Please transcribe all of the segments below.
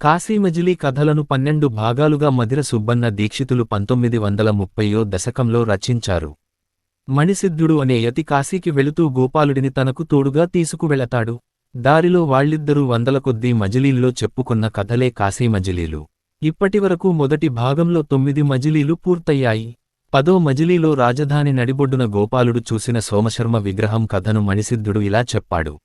కాశీమజిలీ కథలను పన్నెండు భాగాలుగా మధిర సుబ్బన్న దీక్షితులు పంతొమ్మిది వందల ముప్పయో దశకంలో రచించారు. మణిసిద్ధుడు అనే యతి కాశీకి వెళుతూ గోపాలుడిని తనకు తోడుగా తీసుకువెళతాడు. దారిలో వాళ్ళిద్దరూ వందల కొద్దీ మజిలీల్లో చెప్పుకున్న కథలే కాశీమజిలీలు. ఇప్పటివరకు మొదటి భాగంలో తొమ్మిది మజిలీలు పూర్తయ్యాయి. పదో మజిలీలో రాజధాని నడిబొడ్డున గోపాలుడు చూసిన సోమశర్మ విగ్రహం కథను మణిసిద్ధుడు ఇలా చెప్పాడు.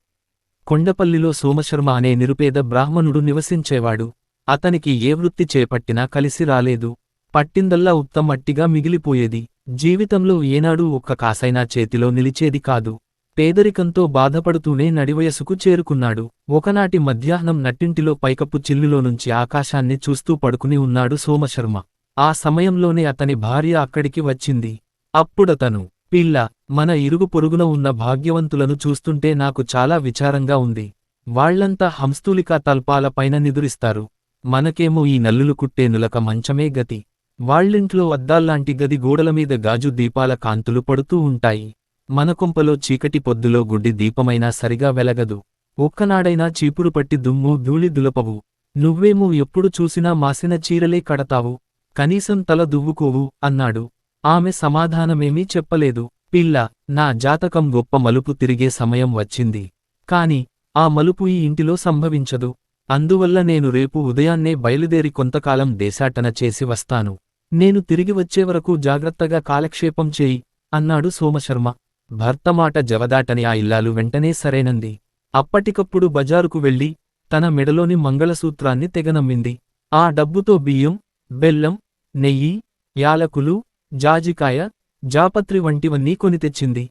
కొండపల్లిలో సోమశర్మ అనే నిరుపేద బ్రాహ్మణుడు నివసించేవాడు. అతనికి ఏ వృత్తి చేపట్టినా కలిసి రాలేదు. పట్టిందల్లా ఉత్తమట్టిగా మిగిలిపోయేది. జీవితంలో ఏనాడూ ఒక్క కాసైనా చేతిలో నిలిచేది కాదు. పేదరికంతో బాధపడుతూనే నడివయసుకు చేరుకున్నాడు. ఒకనాటి మధ్యాహ్నం నట్టింటిలో పైకప్పు చిల్లులో నుంచి ఆకాశాన్ని చూస్తూ పడుకుని ఉన్నాడు సోమశర్మ. ఆ సమయంలోనే అతని భార్య అక్కడికి వచ్చింది. అప్పుడతను పిల్ల మన ఇరుగు పొరుగున ఉన్న భాగ్యవంతులను చూస్తుంటే నాకు చాలా విచారంగా ఉంది. వాళ్ళంతా హంస్తూలికా తల్పాలపైన నిదురిస్తారు. మనకేమో ఈ నల్లులు కుట్టే నులక మంచమే గతి. వాళ్ళింట్లో అద్దాల్లాంటి గది గోడలమీద గాజు దీపాల కాంతులు పడుతూ ఉంటాయి. మనకొంపలో చీకటి పొద్దులో గుడ్డి దీపమైనా సరిగా వెలగదు. ఒక్కనాడైనా చీపురు పట్టి దుమ్ము ధూళి దులపవు. నువ్వేమో ఎప్పుడు చూసినా మాసిన చీరలే కడతావు. కనీసం తల దువ్వుకోవు అన్నాడు. ఆమె సమాధానమేమీ చెప్పలేదు. పిల్ల నా జాతకం గొప్ప మలుపు తిరిగే సమయం వచ్చింది. కాని ఆ మలుపు ఈ ఇంటిలో సంభవించదు. అందువల్ల నేను రేపు ఉదయాన్నే బయలుదేరి కొంతకాలం దేశాటన చేసి వస్తాను. నేను తిరిగి వచ్చే వరకు జాగ్రత్తగా కాలక్షేపం చేయి అన్నాడు సోమశర్మ. భర్త మాట జవదాటని ఆ ఇల్లాలు వెంటనే సరేనంది. అప్పటికప్పుడు బజారుకు వెళ్ళి తన మెడలోని మంగళసూత్రాన్ని తెగనమ్మింది. ఆ డబ్బుతో బియ్యం బెల్లం నెయ్యి యాలకులు జాజికాయ జాపత్రి వంటివన్నీ కొని తెచ్చింది.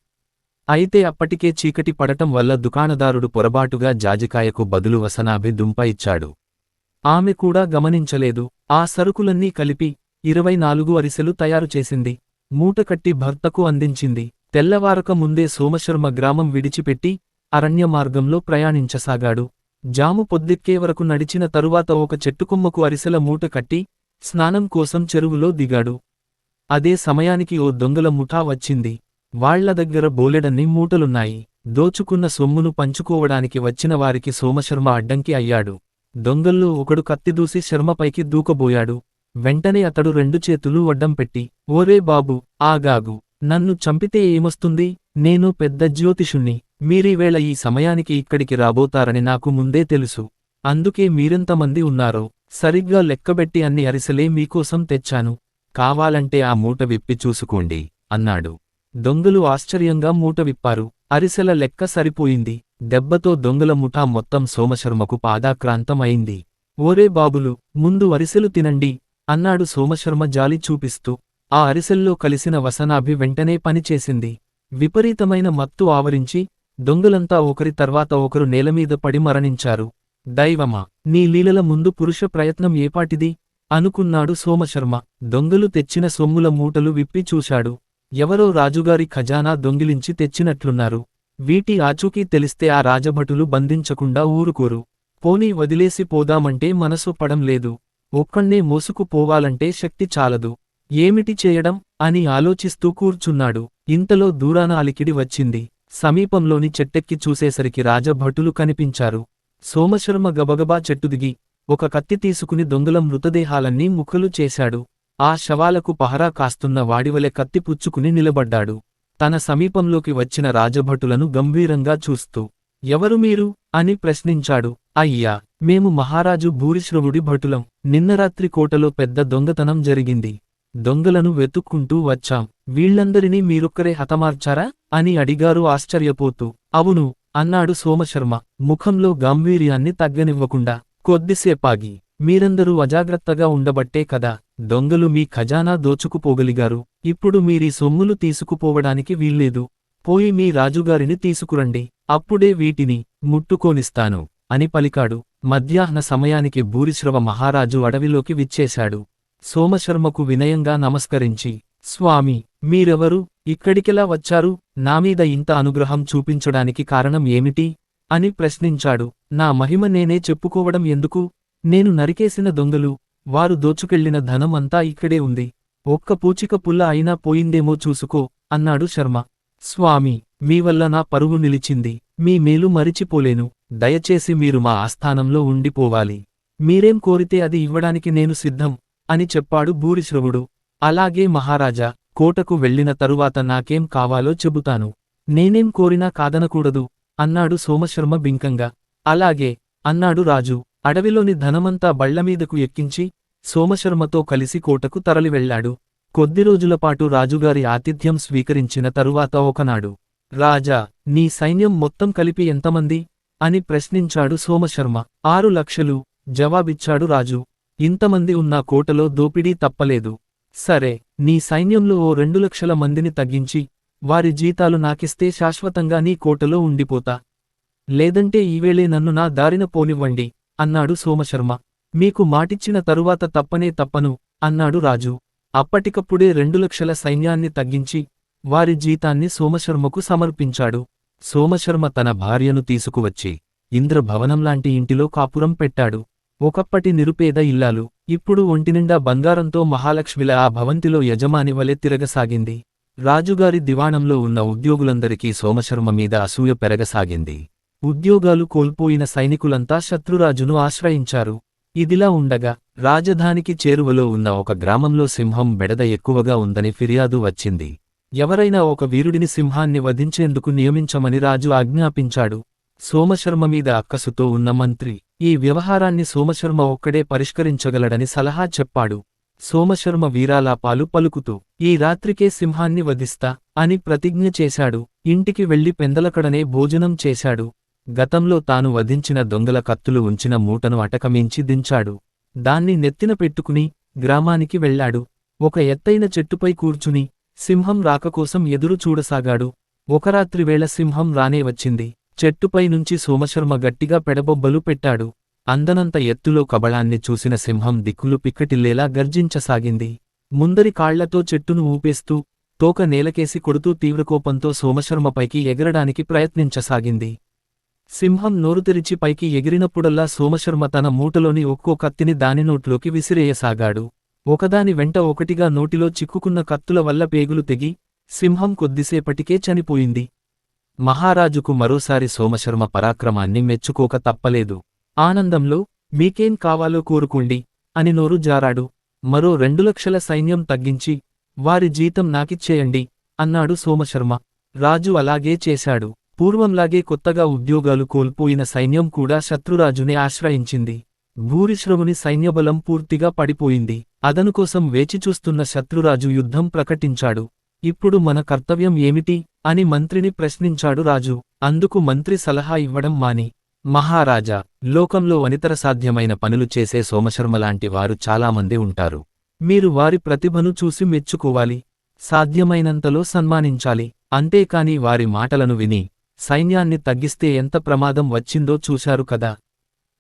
అయితే అప్పటికే చీకటి పడటం వల్ల దుకాణదారుడు పొరబాటుగా జాజికాయకు బదులు వసనాభి దుంప ఇచ్చాడు. ఆమె కూడా గమనించలేదు. ఆ సరుకులన్నీ కలిపి ఇరవై నాలుగు అరిసెలు తయారు చేసింది. మూటకట్టి భర్తకు అందించింది. తెల్లవారక ముందే సోమశర్మ గ్రామం విడిచిపెట్టి అరణ్య మార్గంలో ప్రయాణించసాగాడు. జాము పొద్దుక్కే వరకు నడిచిన తరువాత ఒక చెట్టుకొమ్మకు అరిసెల మూట కట్టి స్నానం కోసం చెరువులో దిగాడు. అదే సమయానికి ఓ దొంగల ముఠా వచ్చింది. వాళ్ళ దగ్గర బోలెడన్ని మూటలున్నాయి. దోచుకున్న సొమ్మును పంచుకోవడానికి వచ్చిన వారికి సోమశర్మ అడ్డంకి అయ్యాడు. దొంగల్లో ఒకడు కత్తిదూసి శర్మపైకి దూకబోయాడు. వెంటనే అతడు రెండు చేతులు వడ్డం పెట్టి ఓరే బాబు ఆగాగు. నన్ను చంపితే ఏమొస్తుంది? నేను పెద్ద జ్యోతిషుణ్ణి. మీరీవేళ ఈ సమయానికి ఇక్కడికి రాబోతారని నాకు ముందే తెలుసు. అందుకే మీరెంతమంది ఉన్నారో సరిగ్గా లెక్కబెట్టి అన్ని అరిసెలే మీకోసం తెచ్చాను. కావాలంటే ఆ మూట విప్పి చూసుకోండి అన్నాడు. దొంగలు ఆశ్చర్యంగా మూట విప్పారు. అరిసెల లెక్క సరిపోయింది. దెబ్బతో దొంగల ముఠా మొత్తం సోమశర్మకు పాదాక్రాంతం అయింది ఓరే బాబులు ముందు అరిసెలు తినండి అన్నాడు సోమశర్మ జాలి చూపిస్తూ. ఆ అరిసెల్లో కలిసిన వసనాభి వెంటనే పనిచేసింది. విపరీతమైన మత్తు ఆవరించి దొంగలంతా ఒకరి తర్వాత ఒకరు నేలమీద పడి మరణించారు. దైవమా నీ లీలల ముందు పురుష ప్రయత్నం ఏపాటిది? అనుకున్నాడు సోమశర్మ. దొంగలు తెచ్చిన సొమ్ముల మూటలు విప్పి చూశాడు. ఎవరో రాజుగారి ఖజానా దొంగిలించి తెచ్చినట్లున్నారు. వీటి ఆచూకీ తెలిస్తే ఆ రాజభటులు బంధించకుండా ఊరుకోరు. పోనీ వదిలేసి పోదామంటే మనసు పడం లేదు. ఒక్కణ్ణే మోసుకుపోవాలంటే శక్తి చాలదు. ఏమిటి చేయడం? అని ఆలోచిస్తూ కూర్చున్నాడు. ఇంతలో దూరాన అలికిడి వచ్చింది. సమీపంలోని చెట్టెక్కి చూసేసరికి రాజభటులు కనిపించారు. సోమశర్మ గబగబా చెట్టుదిగి ఒక కత్తి తీసుకుని దొంగల మృతదేహాలన్నీ ముక్కలు చేశాడు. ఆ శవాలకు పహరా కాస్తున్న వాడివలె కత్తి పుచ్చుకుని నిలబడ్డాడు. తన సమీపంలోకి వచ్చిన రాజభటులను గంభీరంగా చూస్తూ ఎవరు మీరు? అని ప్రశ్నించాడు. అయ్యా మేము మహారాజు భూరిశ్రవుడి భటులం. నిన్న రాత్రి కోటలో పెద్ద దొంగతనం జరిగింది. దొంగలను వెతుక్కుంటూ వచ్చాం. వీళ్ళందరినీ మీరొక్కరే హతమార్చారా? అని అడిగారు ఆశ్చర్యపోతూ. అవును అన్నాడు సోమశర్మ ముఖంలో గాంభీర్యాన్ని తగ్గనివ్వకుండా. కొద్దిసేపాగి. మీరందరూ అజాగ్రత్తగా ఉండబట్టే కదా దొంగలు మీ ఖజానా దోచుకుపోగలిగారు. ఇప్పుడు మీరీ సొమ్ములు తీసుకుపోవడానికి వీల్లేదు. పోయి మీ రాజుగారిని తీసుకురండి. అప్పుడే వీటిని ముట్టుకోనిస్తాను అని పలికాడు. మధ్యాహ్న సమయానికి భూరిశ్రవ మహారాజు అడవిలోకి విచ్చేశాడు. సోమశర్మకు వినయంగా నమస్కరించి స్వామి మీరెవరు? ఇక్కడికెలా వచ్చారు? నామీద ఇంత అనుగ్రహం చూపించడానికి కారణం ఏమిటి? అని ప్రశ్నించాడు. నా మహిమ నేనే చెప్పుకోవడం ఎందుకు? నేను నరికేసిన దొంగలు వారు దోచుకెళ్ళిన ధనం అంతా ఇక్కడే ఉంది. ఒక్క పూచిక పుల్ల అయినా పోయిందేమో చూసుకో అన్నాడు శర్మ. స్వామి మీ వల్ల నా పరువు నిలిచింది. మీ మేలు మరిచిపోలేను. దయచేసి మీరు మా ఆస్థానంలో ఉండిపోవాలి. మీరేం కోరితే అది ఇవ్వడానికి నేను సిద్ధం అని చెప్పాడు భూరిశ్రవుడు. అలాగే మహారాజా కోటకు వెళ్ళిన తరువాత నాకేం కావాలో చెబుతాను. నేనేం కోరినా కాదనకూడదు. అన్నాడు సోమశర్మ బింకంగా. అలాగే అన్నాడు రాజు అడవిలోని ధనమంతా బళ్ళమీదకు ఎక్కించి సోమశర్మతో కలిసి కోటకు తరలివెళ్ళాడు కొద్దిరోజులపాటు కొద్ది రోజులపాటు రాజుగారి ఆతిథ్యం స్వీకరించిన తరువాత ఒకనాడు రాజా నీ సైన్యం మొత్తం కలిపి ఎంతమంది అని ప్రశ్నించాడు సోమశర్మ. ఆరు లక్షలు జవాబిచ్చాడు రాజు. ఇంతమంది ఉన్న కోటలో దోపిడీ తప్పలేదు. సరే నీ సైన్యంలో ఓ రెండు లక్షల మందిని తగ్గించి వారి జీతాలు నాకిస్తే శాశ్వతంగా నీ కోటలో ఉండిపోతా. లేదంటే ఈవేళే నన్ను నా దారిన పోనివ్వండి అన్నాడు సోమశర్మ. మీకు మాటిచ్చిన తరువాత తప్పనే తప్పను అన్నాడు రాజు. అప్పటికప్పుడే రెండు లక్షల సైన్యాన్ని తగ్గించి వారి జీతాన్ని సోమశర్మకు సమర్పించాడు. సోమశర్మ తన భార్యను తీసుకువచ్చి ఇంద్రభవనంలాంటి ఇంటిలో కాపురం పెట్టాడు. ఒకప్పటి నిరుపేద ఇల్లాలు ఇప్పుడు ఒంటినిండా బంగారంతో మహాలక్ష్మిల ఆ భవంతిలో యజమాని వలె తిరగసాగింది. రాజుగారి దివాణంలో ఉన్న ఉద్యోగులందరికీ సోమశర్మ మీద అసూయ పెరగసాగింది. ఉద్యోగాలు కోల్పోయిన సైనికులంతా శత్రురాజును ఆశ్రయించారు. ఇదిలా ఉండగా రాజధానికి చేరువలో ఉన్న ఒక గ్రామంలో సింహం బెడద ఎక్కువగా ఉందని ఫిర్యాదు వచ్చింది. ఎవరైనా ఒక వీరుడిని సింహాన్ని వధించేందుకు నియమించమని రాజు ఆజ్ఞాపించాడు. సోమశర్మ మీద అక్కసుతో ఉన్న మంత్రి ఈ వ్యవహారాన్ని సోమశర్మ ఒక్కడే పరిష్కరించగలడని సలహా చెప్పాడు. సోమశర్మ వీరాలాపాలు పలుకుతూ ఈ రాత్రికే సింహాన్ని వధిస్తా అని ప్రతిజ్ఞ చేశాడు. ఇంటికి వెళ్ళి పెందలకడనే భోజనం చేశాడు. గతంలో తాను వధించిన దొంగల కత్తులు ఉంచిన మూటను అటకమించి దించాడు. దాన్ని నెత్తిన పెట్టుకుని గ్రామానికి వెళ్ళాడు. ఒక ఎత్తైన చెట్టుపై కూర్చుని సింహం రాకకోసం ఎదురు చూడసాగాడు. ఒక రాత్రివేళ సింహం రానే వచ్చింది. చెట్టుపై నుంచి సోమశర్మ గట్టిగా పెడబొబ్బలు పెట్టాడు. అందనంత ఎత్తులో కబళాన్ని చూసిన సింహం దిక్కులు పిక్కటిల్లేలా గర్జించసాగింది. ముందరి కాళ్ళతో చెట్టును ఊపేస్తూ తోక నేలకేసి కొడుతూ తీవ్రకోపంతో సోమశర్మపైకి ఎగరడానికి ప్రయత్నించసాగింది. సింహం నోరు తెరిచి పైకి ఎగిరినప్పుడల్లా సోమశర్మ తన మూటలోని ఒక్కో కత్తిని దాని నోట్లోకి విసిరేయసాగాడు. ఒకదాని వెంట ఒకటిగా నోటిలో చిక్కుకున్న కత్తుల వల్ల పేగులు తెగి సింహం కొద్దిసేపటికే చనిపోయింది. మహారాజుకు మరోసారి సోమశర్మ పరాక్రమాన్ని మెచ్చుకోక తప్పలేదు. ఆనందంలో మీకేం కావాలో కోరుకోండి అని నోరు జారాడు. మరో రెండు లక్షల సైన్యం తగ్గించి వారి జీతం నాకిచ్చేయండి అన్నాడు సోమశర్మ. రాజు అలాగే చేశాడు. పూర్వంలాగే కొత్తగా ఉద్యోగాలు కోల్పోయిన సైన్యం కూడా శత్రురాజుని ఆశ్రయించింది. భూరిశ్రముని సైన్యబలం పూర్తిగా పడిపోయింది. అదనుకోసం వేచిచూస్తున్న శత్రురాజు యుద్ధం ప్రకటించాడు. ఇప్పుడు మన కర్తవ్యం ఏమిటి? అని మంత్రిని ప్రశ్నించాడు రాజు. అందుకు మంత్రి సలహా ఇవ్వడం మాని. మహారాజా లోకంలో అనితర సాధ్యమైన పనులు చేసే సోమశర్మలాంటి వారు చాలామంది ఉంటారు. మీరు వారి ప్రతిభను చూసి మెచ్చుకోవాలి సాధ్యమైనంతలో సన్మానించాలి అంతేకాని వారి మాటలను విని సైన్యాన్ని తగ్గిస్తే ఎంత ప్రమాదం వచ్చిందో చూశారు కదా.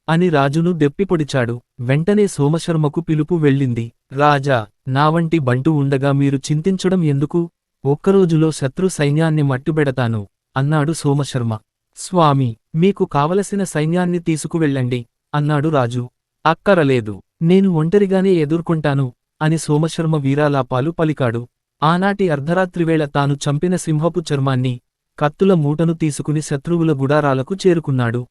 అని రాజును దెప్పిపొడిచాడు. వెంటనే సోమశర్మకు పిలుపు వెళ్ళింది. రాజా నా వంటి బంటు ఉండగా మీరు చింతించడం ఎందుకు? ఒక్కరోజులో శత్రు సైన్యాన్ని మట్టుబెడతాను అన్నాడు సోమశర్మ. స్వామి మీకు కావలసిన సైన్యాన్ని తీసుకువెళ్ళండి అన్నాడు రాజు. అక్కరలేదు. నేను ఒంటరిగానే ఎదుర్కొంటాను అని సోమశర్మ వీరాలాపాలు పలికాడు. ఆనాటి అర్ధరాత్రివేళ తాను చంపిన సింహపు చర్మాన్ని కత్తుల మూటను తీసుకుని శత్రువుల గుడారాలకు చేరుకున్నాడు.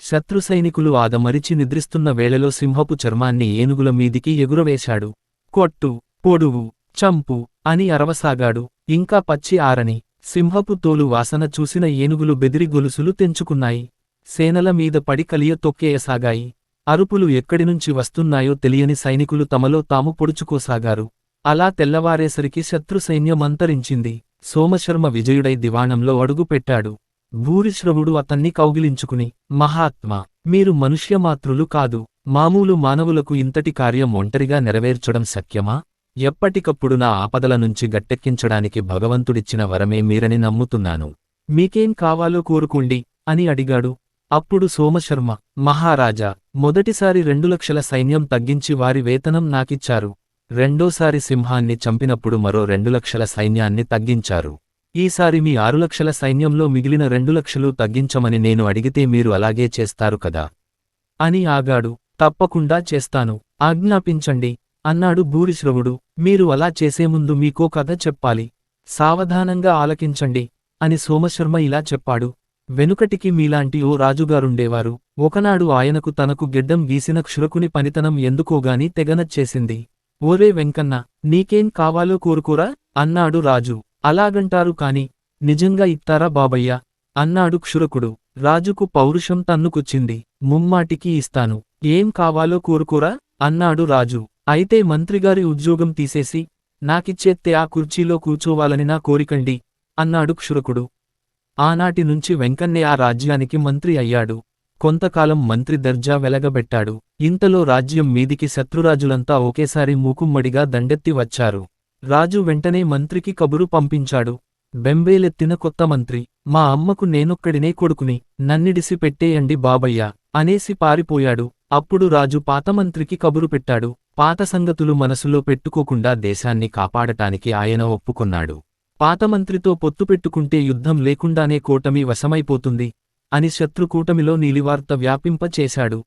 శత్రు సైనికులు ఆదమరిచి నిద్రిస్తున్న వేళలో సింహపు చర్మాన్ని ఏనుగుల మీదికి ఎగురవేశాడు. కొట్టు పొడువు చంపు అని అరవసాగాడు. ఇంకా పచ్చి ఆరని సింహపు తోలు వాసన చూసిన ఏనుగులు బెదిరి గొలుసులు తెంచుకున్నాయి. సేనల మీద పడి కలియ తొక్కేయసాగాయి. అరుపులు ఎక్కడినుంచి వస్తున్నాయో తెలియని సైనికులు తమలో తాము పొడుచుకోసాగారు. అలా తెల్లవారేసరికి శత్రు సైన్యమంతరించింది సోమశర్మ విజయుడై దివాణంలో అడుగుపెట్టాడు భూరిశ్రవుడు అతన్ని కౌగిలించుకుని మహాత్మా మీరు మనుష్యమాతృలు కాదు. మామూలు మానవులకు ఇంతటి కార్యం ఒంటరిగా నెరవేర్చడం శక్యమా ఎప్పటికప్పుడు నా ఆపదల నుంచి గట్టెక్కించడానికి భగవంతుడిచ్చిన వరమే మీరని నమ్ముతున్నాను. మీకేం కావాలో కోరుకోండి అని అడిగాడు. అప్పుడు సోమశర్మ మహారాజా మొదటిసారి రెండు లక్షల సైన్యం తగ్గించి వారి వేతనం నాకిచ్చారు. రెండోసారి సింహాన్ని చంపినప్పుడు మరో రెండు లక్షల సైన్యాన్ని తగ్గించారు. ఈసారి మీ ఆరు లక్షల సైన్యంలో మిగిలిన రెండు లక్షలు తగ్గించమని నేను అడిగితే మీరు అలాగే చేస్తారు కదా? అని ఆగాడు. తప్పకుండా చేస్తాను. ఆజ్ఞాపించండి. అన్నాడు భూరిశ్రవుడు. మీరు అలా చేసే ముందు మీకో కథ చెప్పాలి. సావధానంగా ఆలకించండి అని సోమశర్మ ఇలా చెప్పాడు. వెనుకటికి మీలాంటి ఓ రాజుగారుండేవారు. ఒకనాడు ఆయనకు తనకు గిడ్డం గీసిన క్షురకుని పనితనం ఎందుకోగాని తెగనచ్చేసింది. ఓరే వెంకన్న నీకేం కావాలో కోరుకోరా? అన్నాడు రాజు. అలాగంటారు కాని నిజంగా ఇత్తారా బాబయ్య? అన్నాడు క్షురకుడు. రాజుకు పౌరుషం తన్నుకొచ్చింది. ముమ్మాటికి ఇస్తాను. ఏం కావాలో కోరుకోరా? అన్నాడు రాజు. అయితే మంత్రిగారి ఉద్యోగం తీసేసి నాకిచ్చేత్తే ఆ కుర్చీలో కూర్చోవాలని నా కోరికండి అన్నాడు క్షురకుడు. ఆనాటి నుంచి వెంకన్నే ఆ రాజ్యానికి మంత్రి అయ్యాడు. కొంతకాలం మంత్రి దర్జా వెలగబెట్టాడు. ఇంతలో రాజ్యం మీదికి శత్రురాజులంతా ఒకేసారి మూకుమ్మడిగా దండెత్తి వచ్చారు. రాజు వెంటనే మంత్రికి కబురు పంపించాడు. బెంబేలెత్తిన కొత్త మంత్రి మా అమ్మకు నేనొక్కడినే కొడుకుని నన్నిడిసి పెట్టేయండి బాబయ్య అనేసి పారిపోయాడు. అప్పుడు రాజు పాతమంత్రికి కబురు పెట్టాడు. పాత సంగతులు మనసులో పెట్టుకోకుండా దేశాన్ని కాపాడటానికి ఆయన ఒప్పుకొన్నాడు. పాతమంత్రితో పొత్తు పెట్టుకుంటే యుద్ధం లేకుండానే కూటమి వశమైపోతుంది అని శత్రుకూటమిలో నీలివార్త వ్యాపింపచేశాడు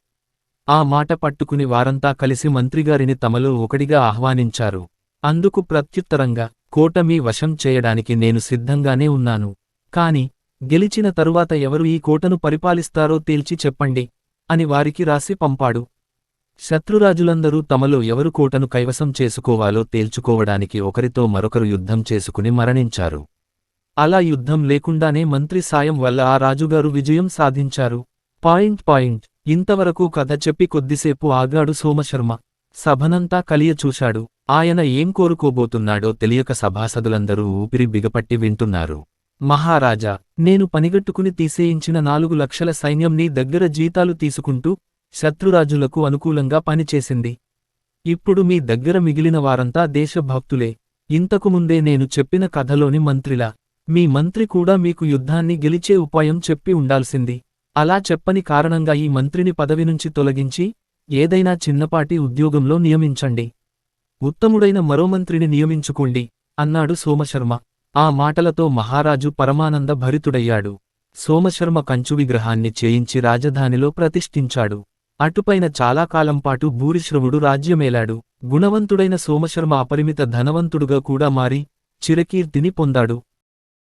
ఆ మాట పట్టుకుని వారంతా కలిసి మంత్రిగారిని తమలో ఒకడిగా ఆహ్వానించారు. అందుకు ప్రత్యుత్తరంగా కూటమి వశం చేయడానికి నేను సిద్ధంగానే ఉన్నాను. కాని గెలిచిన తరువాత ఎవరు ఈ కోటను పరిపాలిస్తారో తేల్చి చెప్పండి. అని వారికి రాసి పంపాడు. శత్రురాజులందరూ తమలో ఎవరు కోటను కైవసం చేసుకోవాలో తేల్చుకోవడానికి ఒకరితో మరొకరు యుద్ధం చేసుకుని మరణించారు. అలా యుద్ధం లేకుండానే మంత్రి సాయం వల్ల ఆ రాజుగారు విజయం సాధించారు. Point point. ఇంతవరకు కథ చెప్పి కొద్దిసేపు ఆగాడు సోమశర్మ. సభనంతా కలియచూశాడు ఆయన ఏం కోరుకోబోతున్నాడో తెలియక సభాసదులందరూ ఊపిరి బిగపట్టి వింటున్నారు. మహారాజా నేను పనిగట్టుకుని తీసేయించిన నాలుగు లక్షల సైన్యం నీ దగ్గర జీతాలు తీసుకుంటూ శత్రురాజులకు అనుకూలంగా పనిచేసింది. ఇప్పుడు మీ దగ్గర మిగిలిన వారంతా దేశభక్తులే. ఇంతకుముందే నేను చెప్పిన కథలోని మంత్రిలా. మీ మంత్రి కూడా మీకు యుద్ధాన్ని గెలిచే ఉపాయం చెప్పి ఉండాల్సింది. అలా చెప్పని కారణంగా ఈ మంత్రిని పదవి నుంచి తొలగించి ఏదైనా చిన్నపాటి ఉద్యోగంలో నియమించండి. ఉత్తముడైన మరో మంత్రిని నియమించుకోండి అన్నాడు సోమశర్మ. ఆ మాటలతో మహారాజు పరమానంద భరితుడయ్యాడు సోమశర్మ కంచు విగ్రహాన్ని చేయించి రాజధానిలో ప్రతిష్ఠించాడు. అటుపైన చాలా కాలంపాటు భూరిశ్రవుడు రాజ్యమేలాడు. గుణవంతుడైన సోమశర్మ అపరిమిత ధనవంతుడుగా కూడా మారి చిరకీర్తిని పొందాడు.